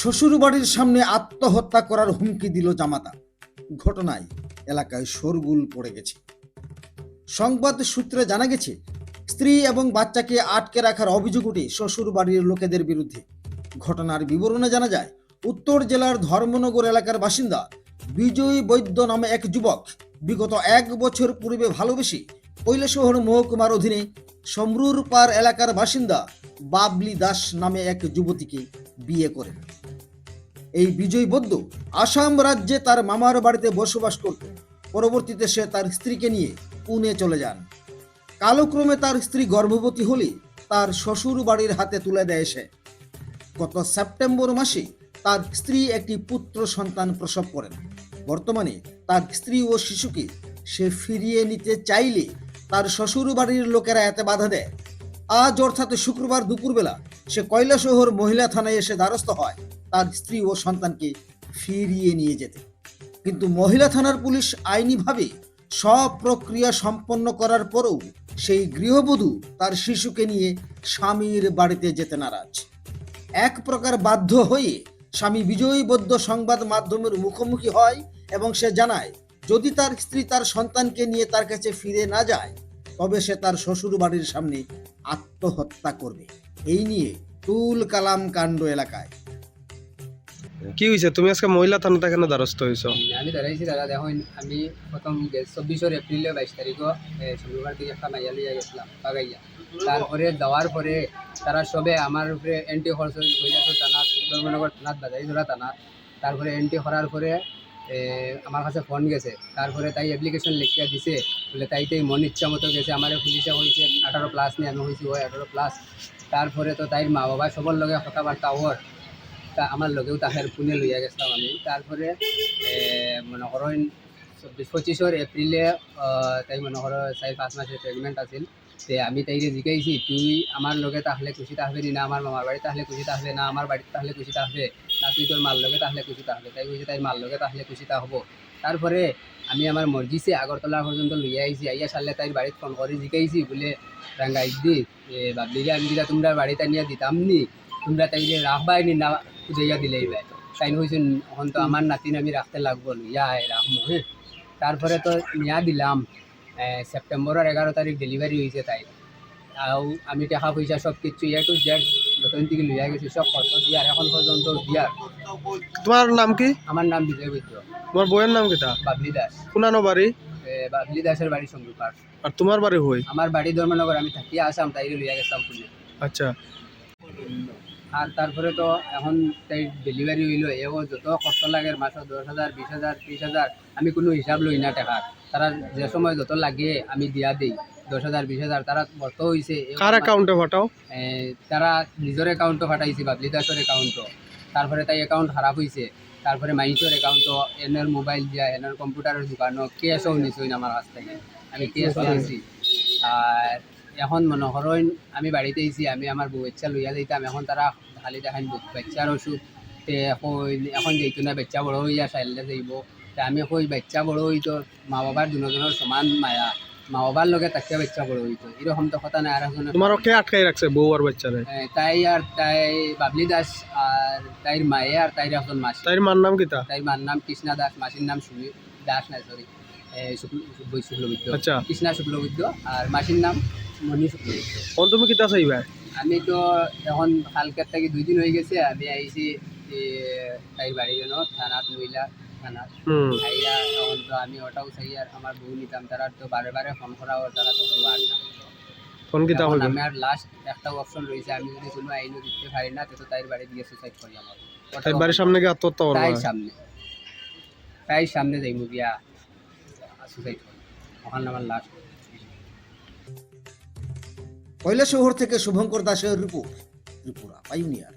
শ্বশুরবাড়ির সামনে আত্মহত্যা করার হুমকি দিল জামাতা। ঘটনায় এলাকায় শোরগুল পড়ে গেছে। সংবাদ সূত্রে জানা গেছে, স্ত্রী এবং বাচ্চাকে আটকে রাখার অভিযোগ উঠে শ্বশুর বাড়ির লোকেদের বিরুদ্ধে। ঘটনার বিবরণে জানা যায়, উত্তর জেলার ধর্মনগর এলাকার বাসিন্দা বিজয়ী বৈদ্য নামে এক যুবক বিগত এক বছর পূর্বে ভালোবেসে কৈলাসহর মহকুমার অধীনে সমরুর পার এলাকার বাসিন্দা বাবলি দাস নামে এক যুবতীকে বিয়ে করেন। এই বিজয় বৈদ্য আসাম রাজ্যে তার মামার বাড়িতে বসবাস করত। পরবর্তীতে সে তার স্ত্রীকে নিয়ে পুনে চলে যান। কালক্রমে তার স্ত্রী গর্ভবতী হলে তার শ্বশুর বাড়ির হাতে তুলে দেয় সে। গত সেপ্টেম্বর মাসে তার স্ত্রী একটি পুত্র সন্তান প্রসব করেন। বর্তমানে তার স্ত্রী ও শিশুকে সে ফিরিয়ে নিতে চাইলে তার শ্বশুর বাড়ির লোকেরা এতে বাধা দেয়। আজ অর্থাৎ শুক্রবার দুপুরবেলা সে কৈলাসহর মহিলা থানায় এসে দ্বারস্থ হয় তার স্ত্রী ও সন্তানকে ফিরিয়ে নিয়ে যেতে। কিন্তু মহিলা থানার পুলিশ আইনিভাবে সব প্রক্রিয়া সম্পন্ন করার পরেও সেই গৃহবধূ তার শিশুকে নিয়ে স্বামীর বাড়িতে যেতে নারাজ। এক প্রকার বাধ্য হয়ে স্বামী বিজয়ী বৌদ্ধ সংবাদ মাধ্যমের মুখোমুখি হয় এবং সে জানায়, যদি তার স্ত্রী তার সন্তানকে নিয়ে তার কাছে ফিরে না যায় তবে সে তার শ্বশুর বাড়ির সামনে আত্মহত্যা করবে। এই নিয়ে তুল কালাম কাণ্ড এলাকায়। কি হয়েছে? তুমি আজকে মহিলা থানাতে কেন দ্বারস্থ হয়েছো? আমি দাঁড়াইছি দাদা দেখুন আমি প্রথম চব্বিশের এপ্রিলে বাইশ তারিখও শনিবার থেকে একটা মাইয়া লিয়া গেছিলাম বাগাইয়া তারপরে দেওয়ার পরে তারা সবে আমার উপরে এন্ট্রি খরচ কৈলাসর থানাত ধর্মনগর থানাত বাজাই ধরা থানাত। তারপরে এন্ট্রি করার পরে আমার কাছে ফোন গেছে। তারপরে তাই অ্যাপ্লিকেশন লিখিয়া দিছে। বলে তাই তাই মন ইচ্ছা মতো গেছে। আমার পুলিশে হয়েছে আঠারো প্লাস নিয়ে আমি হয়েছি ওই আঠারো প্লাস তারপরে তো তাই মা বাবা সবার লগে কথাবার্তা ওর তা আমার লগেও তাহের পুনে লইয়া গেছিলাম আমি। তারপরে মনে করেন এপ্রিলে আহ, তাই মনে করো চাৰি পাঁচ মাসের প্রেগনেন্ট আছিল তে আমি তাইরে জিকাইছি তুই আমার লগে তাহলে খুশি থাকবে না আমার মামার বাড়ি তাহলে খুশি থাকবে না আমার বাড়িতে তাহলে খুশি থাকবে না তুই তোর মার লগে তাহলে খুশি থাকবে তাই কইছে তাই মার লগে তাহলে খুশি থাকব তারপরে আমি আমার মর্জিসে আগরতলা পর্যন্ত লইয়া আইছি আইয়া সারলে তাই বাড়িত ফোন করে জিকাইছি বলে রাঙ্গাই দি যে আমি যেটা তোমরা বাড়িতে নিয়ে দিতাম নি তোমরা তাইলে রাখবাই নি না খুঁজাইয়া দিলেই ভাই তাই হয়েছে এখন তো আমার নাতিন আমি রাখতে লাগবো ইয়া আয় রাখব হ্যাঁ তারপরে তো নিয়া দিলাম। সেপ্টেম্বরের এগারো তারিখ ডেলিভারি হয়েছে তাই। আও আমি টাকা পয়সা সব কিছু ইয়া টু জেড যতদিন থেকে লইয়া গেছি সব খরচ দিয়ার এখন পর্যন্ত দিয়ার তোমার নাম কি? আমার নাম বিজয় বৈদ্য। তোমার বইয়ের নাম কিটা বাবলি দাস। পুনানো বাড়ি? বাবলি দাসের বাড়ি সঙ্গীপার আর তোমার বাড়ি হই? আমার বাড়ি ধর্মনগর আমি থাকিয়া আসাম তাই লইয়া গেছিলাম আচ্ছা। আর তারপরে তো এখন তাই ডেলিভারি হইল এও যত কষ্ট লাগে মাসে দশ হাজার বিশ হাজার ত্রিশ হাজার আমি কোনো হিসাব লই না টাকার তারা যে সময় যত লাগে আমি দিয়া দিই। দশ হাজার বিশ হাজার তারা বর্ত হয়েছে কার অ্যাকাউন্টে তারা নিজের একাউন্টও ফাটাইছে বাবলি দাসের একাউন্টও তারপরে তাই একাউন্ট খারাপ হয়েছে তারপরে মাইসের একাউন্টও এনের মোবাইল দিয়া এনের কম্পিউটারের দোকানও কেসও নিছই আমার কাছ থেকে। আমি কেসও আনছি আর এখন মনে করেন আমি বাড়িতে আইছি আমি আমার বউ বাচ্চা লইয়া যাইতাম। এখন তারা খালি দেখান বাচ্চার ওষুধ তে এখন এখন যেহেতু না বাচ্চা বড় হইয়া চাইলে যাইব। তে আমি কই বাচ্চা বড় হইতো মা বাবার দুজনের সমান মায়া। মা বাবার লগে তাকে বাচ্চা বড় হইতো এরকম তো কথা নাই আর তোমার কে আটকাই রাখছে বউ আর বাচ্চারে তাই আর তাই বাবলি দাস আর তাইর মায়ে আর তাইর এখন মাসি। তাইর মার নাম কিটা তাইর মার নাম কৃষ্ণা দাস মাসির নাম সুমি দাস না সরি শুক্লবৈদ্য। আচ্ছা। কৃষ্ণা শুক্লবৈদ্য আর মাসির নাম শুক্লবৈদ্য কোন তুমি কিটা চাইবা আমি তো এখন কালকের থেকে দুই দিন হয়ে গেছে আমি আইছি এ, তাইর বাড়ি যেন থানাত মহিলা থানাত। আইয়া এখন তো আমি ওটাও চাই আর আমার বউ নিতাম তারা তো বারে বারে ফোন করা তারা তো আর না। ফোন কিটা এখন হইবে আমি আর লাস্ট একটা অপশন রয়েছে আমি যদি কোনো আইনও দিতে পারি না তো তাইর বাড়ি দিয়ে সুসাইড করি আমার তাই বাড়ির সামনে গিয়ে আত্মহত্যা করবা তাই সামনে। তাই সামনে যাইব গিয়া সুসাইড করি। ওখানে আমার লাস্ট কৈলাসহর থেকে শুভঙ্কর দাসের রিপোর্ট ত্রিপুরা পাইনিয়ার